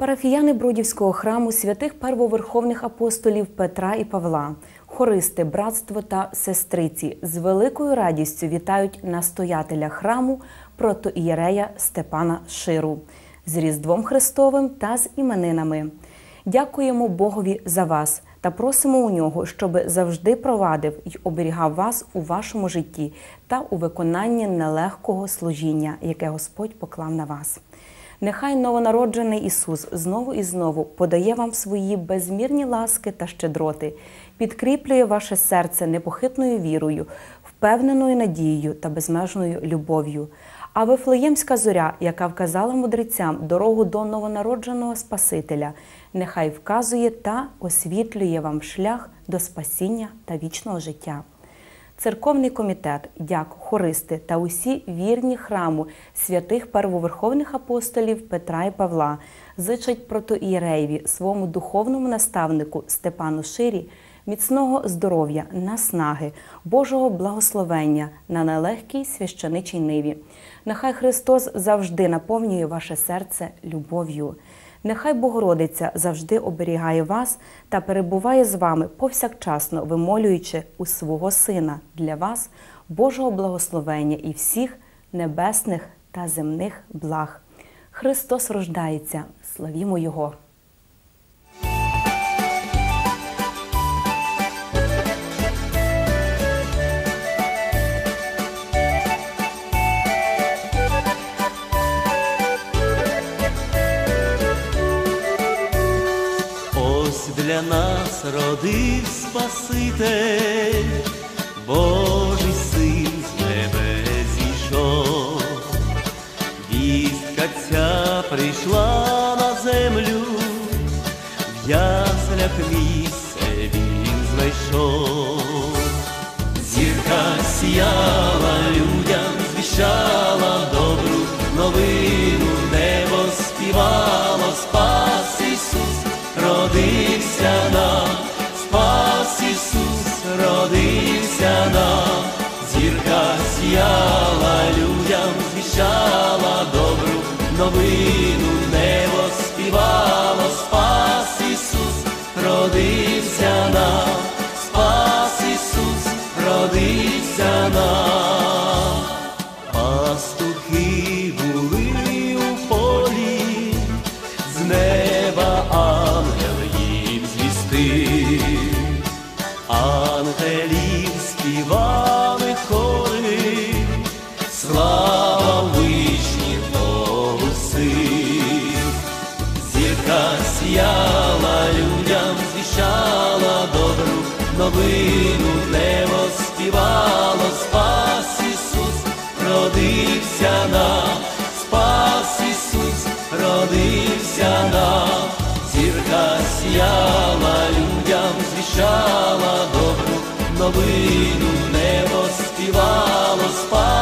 Парафіяни Бродівського храму святих первоверховних апостолів Петра і Павла, хористи, братство та сестриці з великою радістю вітають настоятеля храму протоієрея Степана Ширу з Різдвом Христовим та з іменинами. Дякуємо Богові за вас та просимо у нього, щоб завжди провадив і оберігав вас у вашому житті та у виконанні нелегкого служіння, яке Господь поклав на вас. Нехай новонароджений Ісус знову і знову подає вам свої безмірні ласки та щедроти, підкріплює ваше серце непохитною вірою, впевненою надією та безмежною любов'ю. А Вифлеємська зоря, яка вказала мудрецям дорогу до новонародженого Спасителя, нехай вказує та освітлює вам шлях до спасіння та вічного життя. Церковний комітет, дяк, хористи та усі вірні храму святих первоверховних апостолів Петра і Павла зичать протоієреєві, своєму духовному наставнику Степану Ширі, міцного здоров'я, наснаги, Божого благословення на нелегкій священичій ниві. Нехай Христос завжди наповнює ваше серце любов'ю. Нехай Богородиця завжди оберігає вас та перебуває з вами повсякчасно, вимолюючи у свого Сина для вас Божого благословення і всіх небесних та земних благ. Христос рождається, славімо Його! Нас родив Спаситель, Божий син з небес зійшов. Вістка ця прийшла на землю, в яслях місце він знайшов. Зірка сіяла новину, небо співало, спас Ісус, родився нам, спас Ісус, родився нам. Новину, небо співало, спас Ісус, родився нам, спас Ісус, родився нам, зірка сіяла людям, звіщала добру новину, небо співало, спас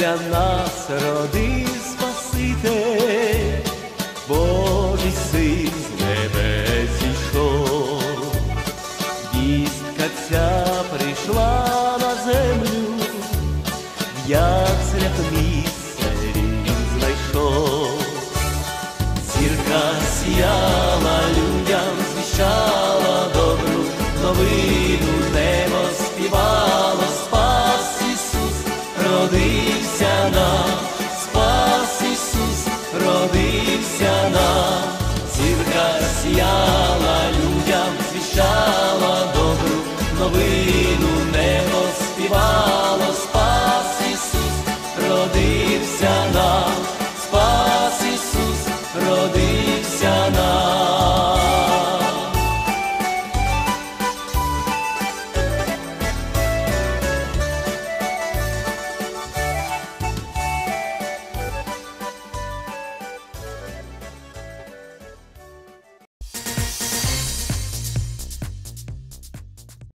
для нас роди Спаситель, Божий син з небес зійшов, Вістка ця прийшла на землю, як свято місце знайшов, зірка сіяла людям, звіщала добру новину.